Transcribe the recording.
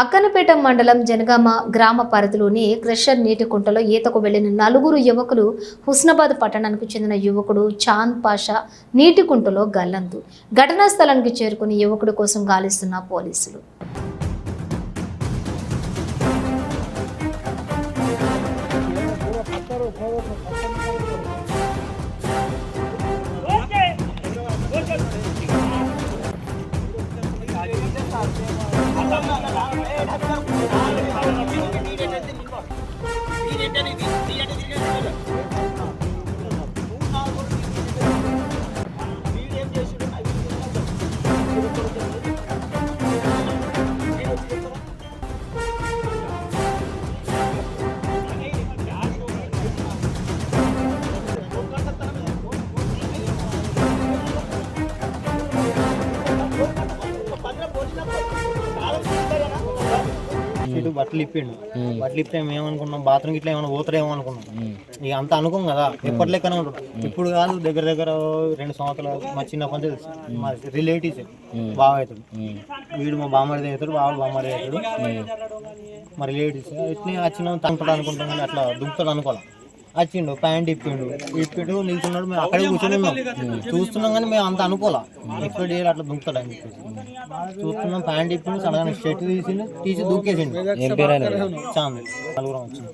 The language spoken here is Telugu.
అక్కనపేట మండలం జనగామ గ్రామ పరిధిలోని క్రషర్ నీటి కుంటలో ఈతకు వెళ్ళిన నలుగురు యువకులు హుస్నాబాద్ పట్టణానికి చెందిన యువకుడు చాంద్ పాషా నీటి కుంటలో గల్లంతు. ఘటనా స్థలానికి చేరుకుని యువకుడి కోసం గాలిస్తున్న పోలీసులు. 哎他在 ఇటు బట్టలు ఇప్పిండు. బట్టలు ఇప్పితే మేము ఏమనుకున్నాం? బాత్రూమ్ ఇట్లా ఏమైనా పోతారేమో అనుకున్నాం. ఇక అంత అనుకోం కదా. ఎప్పటి లెక్కనే ఇప్పుడు కాదు దగ్గర దగ్గర రెండు సంవత్సరాలు మా చిన్న పంచ తెలుసు. మా రిలేటివ్స్ బాగా అవుతాడు వీడు మా బామ్మడి అవుతాడు బావ బామ్మడి అవుతాడు. మా రిలేటివ్స్ ఇట్లా వచ్చిన తంటాడు అనుకుంటాం కానీ అట్లా దుంకుతాడు అనుకోవాలి. వచ్చిండు ప్యాంట్ ఇప్పిండు. ఇప్పిండు నిల్చున్నాడు మేము అక్కడే కూర్చొని చూస్తున్నాం కానీ మేము అంత అనుకోలే. ఎక్స్పెక్ట్ చేయాలి అట్లా దుంకుతాడు అని చెప్పేసి. చూస్తున్నాం ప్యాంట్ ఇప్పిండు సడన్ షర్ట్ తీసిండు తీసి దూకేసిండు. చాంద్. నలుగురం వచ్చింది